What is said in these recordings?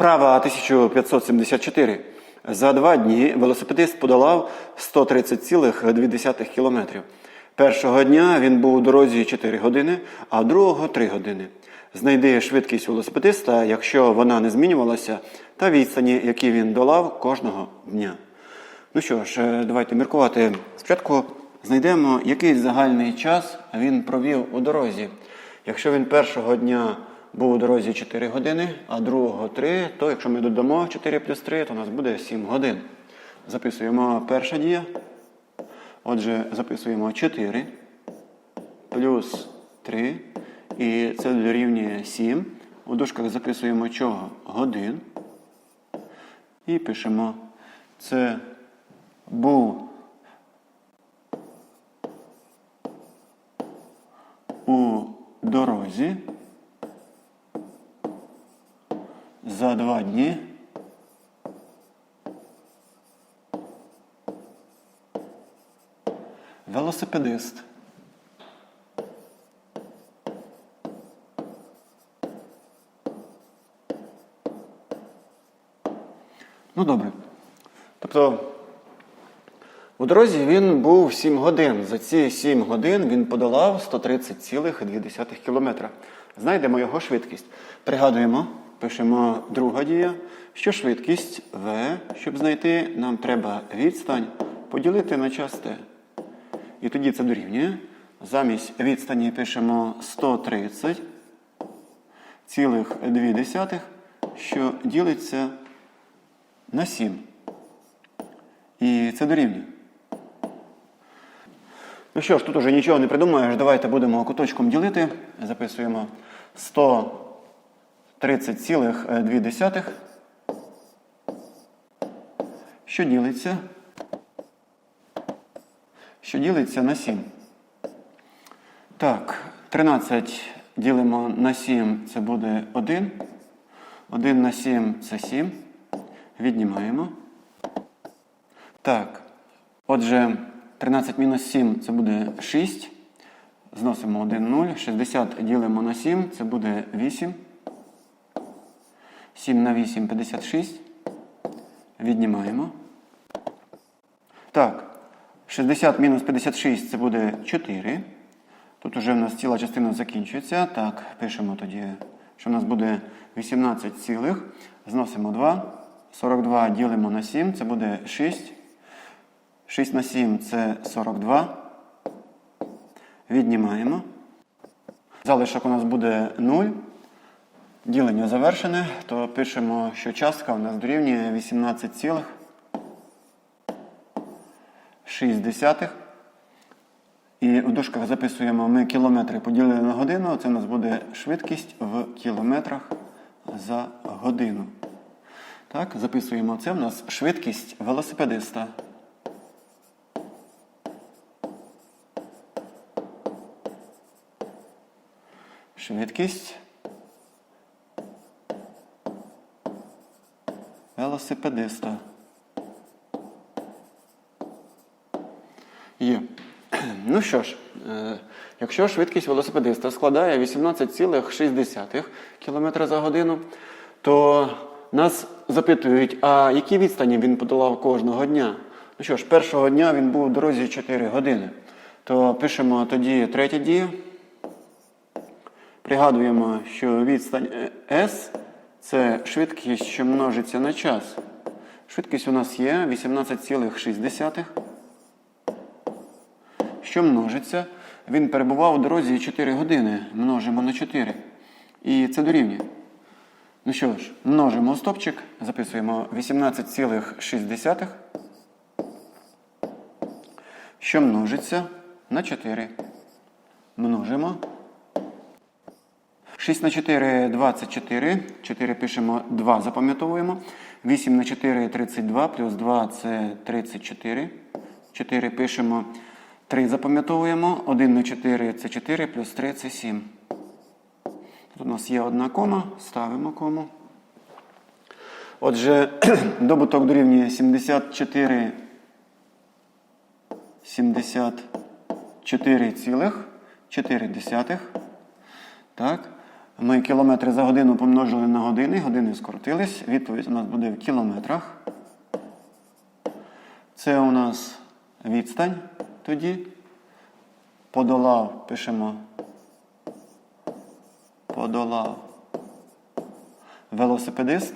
Вправа 1574. За два дні велосипедист подолав 130,2 км. Першого дня він був у дорозі 4 години, а другого 3 години. Знайди швидкість велосипедиста, якщо вона не змінювалася, та відстані, які він долав кожного дня. Ну що ж, е, давайте міркувати. Спочатку знайдемо, який загальний час він провів у дорозі. Якщо він першого дня був у дорозі 4 години, а другого 3, то якщо ми додамо 4 плюс 3, то у нас буде 7 годин. Записуємо перша дія. Отже, записуємо 4 плюс 3, і це дорівнює 7. У дужках записуємо чого? Годин. І пишемо це був у дорозі за два дні. Велосипедист. Ну, добре. Тобто, у дорозі він був 7 годин. За ці 7 годин він подолав 130,2 км. Знайдемо його швидкість. Пригадуємо, пишемо друга дія, що швидкість v, щоб знайти, нам треба відстань поділити на час t. І тоді це дорівнює. Замість відстані пишемо 130 цілих 2, що ділиться на 7. І це дорівнює. Ну що ж, тут уже нічого не придумаєш. Давайте будемо куточком ділити. Записуємо 130,2, що ділиться. Що ділиться на 7. Так, 13 ділимо на 7, це буде 1. 1 на 7 це 7. Віднімаємо. Так. Отже, 13 мінус 7 це буде 6. Зносимо 1, 0. 60 ділимо на 7, це буде 8. 7 на 8 56. Віднімаємо. Так. 60 мінус 56 це буде 4. Тут уже в нас ціла частина закінчується. Так, пишемо тоді, що в нас буде 18 цілих. Зносимо 2. 42 ділимо на 7, це буде 6. 6 на 7 це 42. Віднімаємо. Залишок у нас буде 0. Ділення завершене, то пишемо, що частка у нас дорівнює 18 цілих 6 десятих. І у дужках записуємо ми кілометри поділили на годину. Це у нас буде швидкість в кілометрах за годину. Так, записуємо це. У нас швидкість велосипедиста. Швидкість велосипедиста. Є. Ну що ж, е, якщо швидкість велосипедиста складає 18,6 км за годину, то нас запитують, а які відстані він подолав кожного дня? Ну що ж, першого дня він був у дорозі 4 години. То пишемо тоді третє дія. Пригадуємо, що відстань S це швидкість, що множиться на час. Швидкість у нас є 18,6. Що множиться? Він перебував у дорозі 4 години. Множимо на 4. І це дорівнює. Ну що ж, множимо стопчик, записуємо 18,6, що множиться на 4. Множимо. 6 на 4 24. 4 пишемо 2, запам'ятовуємо. 8 на 4 32, плюс 2 це 34. 4 пишемо 3, запам'ятовуємо. 1 на 4 це 4, плюс 3 це 7. Тут у нас є одна кома, ставимо кому. Отже, добуток дорівнює 74 74,4. Так. Ми кілометри за годину помножили на години, години скоротились. Відповідь у нас буде в кілометрах. Це у нас відстань тоді. Подолав, пишемо. Подолав велосипедист.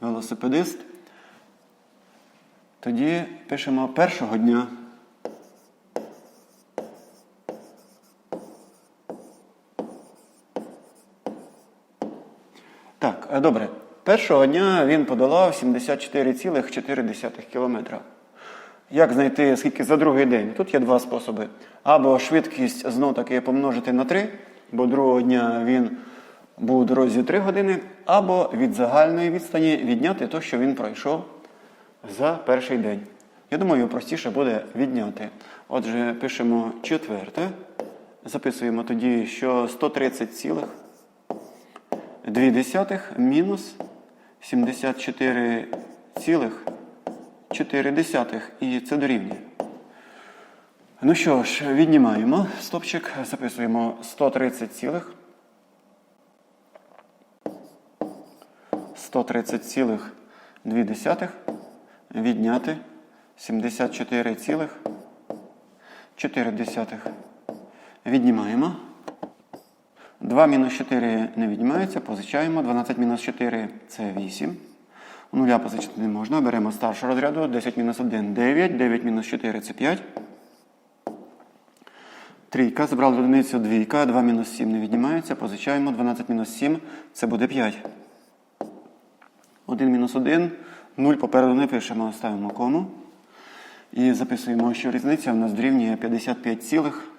Велосипедист. Тоді пишемо першого дня. Так, е, добре. Першого дня він подолав 74,4 кілометра. Як знайти, скільки за другий день? Тут є два способи. Або швидкість знов таки помножити на 3, бо другого дня він був у дорозі 3 години, або від загальної відстані відняти те, що він пройшов за перший день. Я думаю, простіше буде відняти. Отже, пишемо четверте. Записуємо тоді, що 130,2 мінус 74,4 і це дорівнює. Ну що ж, віднімаємо стопчик, записуємо 130 цілих. 130,2 відняти 74,4. Віднімаємо. 2 мінус 4 не віднімається, позичаємо. 12 мінус 4 це 8. У нуля позичити не можна. Беремо старшу розряду. 10 мінус 1 9. 9 мінус 4 це 5. Трійка. Забрали одиницю двійка. 2 мінус 7 не віднімається. Позичаємо. 12 мінус 7 це буде 5. 1 мінус 1. 0 попереду не пишемо, ставимо кому. І записуємо, що різниця у нас дорівнює 55 цілих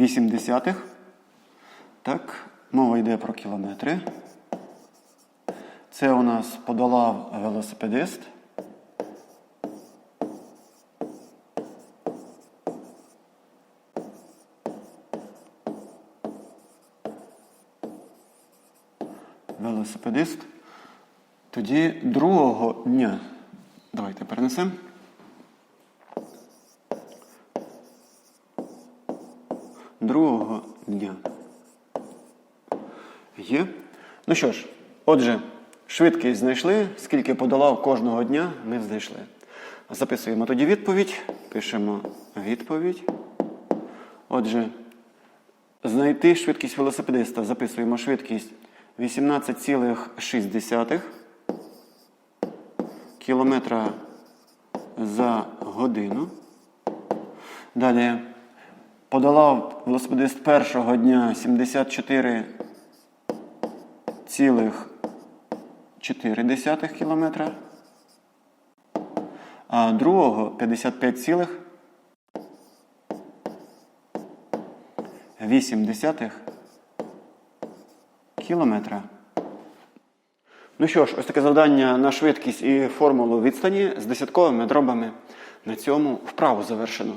8 десятих. Так, мова йде про кілометри. Це у нас подолав велосипедист. Велосипедист. Тоді другого дня. Давайте перенесемо. Є. Ну що ж, отже, швидкість знайшли. Скільки подолав кожного дня, ми знайшли. Записуємо тоді відповідь. Пишемо відповідь. Отже, знайти швидкість велосипедиста. Записуємо швидкість 18,6 кілометра за годину. Далі подолав велосипедист першого дня 74,4 кілометра, а другого 55,8 кілометра. Ну що ж, ось таке завдання на швидкість і формулу відстані з десятковими дробами. На цьому вправу завершено.